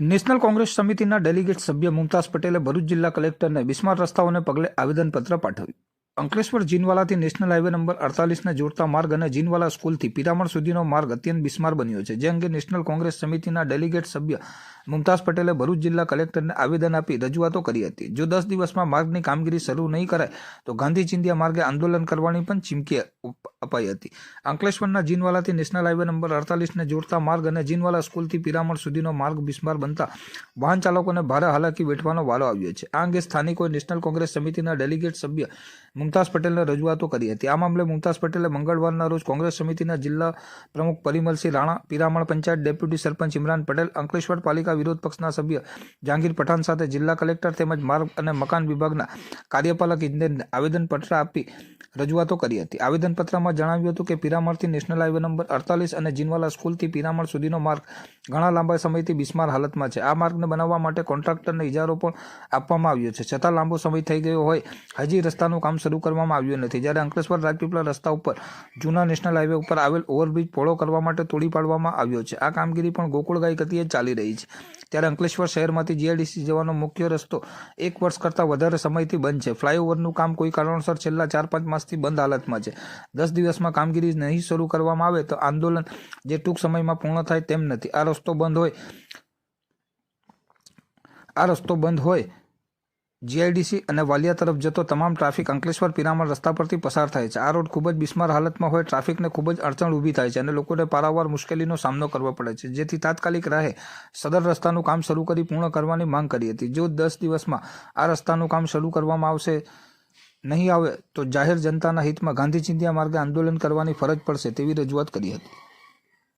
National Congress સમિતિના delegate સભ્ય મુમતાઝ પટેલે ભરૂચ જિલ્લા કલેક્ટરને બિસ્માર રસ્તાઓને પગલે આવેદનપત્ર પાઠવ્યું. અંકલેશ્વર જીનવાલાથી નેશનલ હાઈવે નંબર અડતાલીસને જોડતા માર્ગ અને જીનવાલા સ્કૂલથી પિરામણ સુધીનો માર્ગ અત્યંત બિસ્માર બન્યો છે. જે અંગે નેશનલ કોંગ્રેસ સમિતિના ડેલિગેટ સભ્ય મુમતાઝ પટેલે ભરૂચ જિલ્લા કલેક્ટરને આવેદન આપી રજૂઆતો કરી હતી. જો દસ દિવસમાં માર્ગની કામગીરી શરૂ નહીં કરાય, તો ગાંધી ચિંધ્યા માર્ગે આંદોલન કરવાની પણ ચીમકી અપ- અપાઈ હતી. અંકલેશ્વરના જીનવાલાથી નેશનલ હાઈવે નંબર અડતાલીસને જોડતા માર્ગ અને જીનવાલા સ્કૂલથી પિરામણ સુધીનો માર્ગ બિસ્માર બનતા વાહન ચાલકોને ભારે હાલાકી વેઠવાનો વાલો આવ્યો છે. આ અંગે સ્થાનિકોએ નેશનલ કોંગ્રેસ સમિતિના ડેલિગેટ સભ્ય મુમતાઝ પટેલને રજૂઆતો કરી હતી. આ મામલે મુમતાઝ પટેલે મંગળવારના રોજ કોંગ્રેસ સમિતિના જિલ્લા પ્રમુખ પરિમલસિંહ રાણા, પિરામણ પંચાયત ડેપ્યુટી સરપંચ ઇમરાન પટેલ, અંકલેશ્વર પાલિકા વિરોધ પક્ષના સભ્ય જહાંગીર પઠાણ સાથે જિલ્લા કલેક્ટર તેમજ માર્ગ અને મકાન વિભાગના કાર્યપાલક ઇજનેરને આવેદનપત્ર આપી રજૂઆતો કરી હતી. આવેદનપત્રમાં જણાવ્યું હતું કે પિરામણથી નેશનલ હાઈવે નંબર અડતાલીસ અને જીનવાલા સ્કૂલથી પિરામણ સુધીનો માર્ગ ઘણા લાંબા સમયથી બિસ્માર હાલતમાં છે. આ માર્ગને બનાવવા માટે કોન્ટ્રાક્ટરને ઇજારો પણ આપવામાં આવ્યો છે. છતાં લાંબો સમય થઈ ગયો હોય હજી રસ્તાનું કામ શરૂ કરવામાં આવ્યું નથી. જ્યારે અંકલેશ્વર રાજપીપળા રસ્તા ઉપર જૂના નેશનલ હાઈવે ઉપર આવેલ ઓવરબ્રિજ પહોળો કરવા માટે તોડી પાડવામાં આવ્યો છે. આ કામગીરી પણ ગોકુળગાય ગતિએ ચાલી રહી છે. ત્યારે અંકલેશ્વર શહેરમાંથી જીઆઈડીસી જવાનો મુખ્ય રસ્તો એક વર્ષ કરતાં વધારે સમયથી બંધ છે. ફ્લાયઓવરનું કામ કોઈ કારણોસર છેલ્લા ચાર પાંચ માસથી બંધ હાલતમાં છે. દસ દિવસમાં કામગીરી નહીં શરૂ કરવામાં આવે તો આંદોલન જે ટૂંક સમયમાં પૂર્ણ થાય તેમ નથી. આ રસ્તો બંધ હોય આ રસ્તો બંધ હોય જીઆઈડીસી અને વાલિયા તરફ જતો તમામ ટ્રાફિક અંકલેશ્વર પિરામણ રસ્તા પરથી પસાર થાય છે. આ રોડ ખૂબ જ બિસ્માર હાલતમાં હોય, ટ્રાફિકને ખૂબ જ અડચણ ઊભી થાય છે અને લોકોને પારાવાર મુશ્કેલીનો સામનો કરવો પડે છે. જેથી તાત્કાલિક રાહે સદર રસ્તાનું કામ શરૂ કરી પૂર્ણ કરવાની માંગ કરી હતી. જો દસ દિવસમાં આ રસ્તાનું કામ શરૂ કરવામાં આવશે, નહીં આવે તો જાહેર જનતાના હિતમાં ગાંધી ચિંધ્યા માર્ગે આંદોલન કરવાની ફરજ પડશે તેવી રજૂઆત કરી હતી.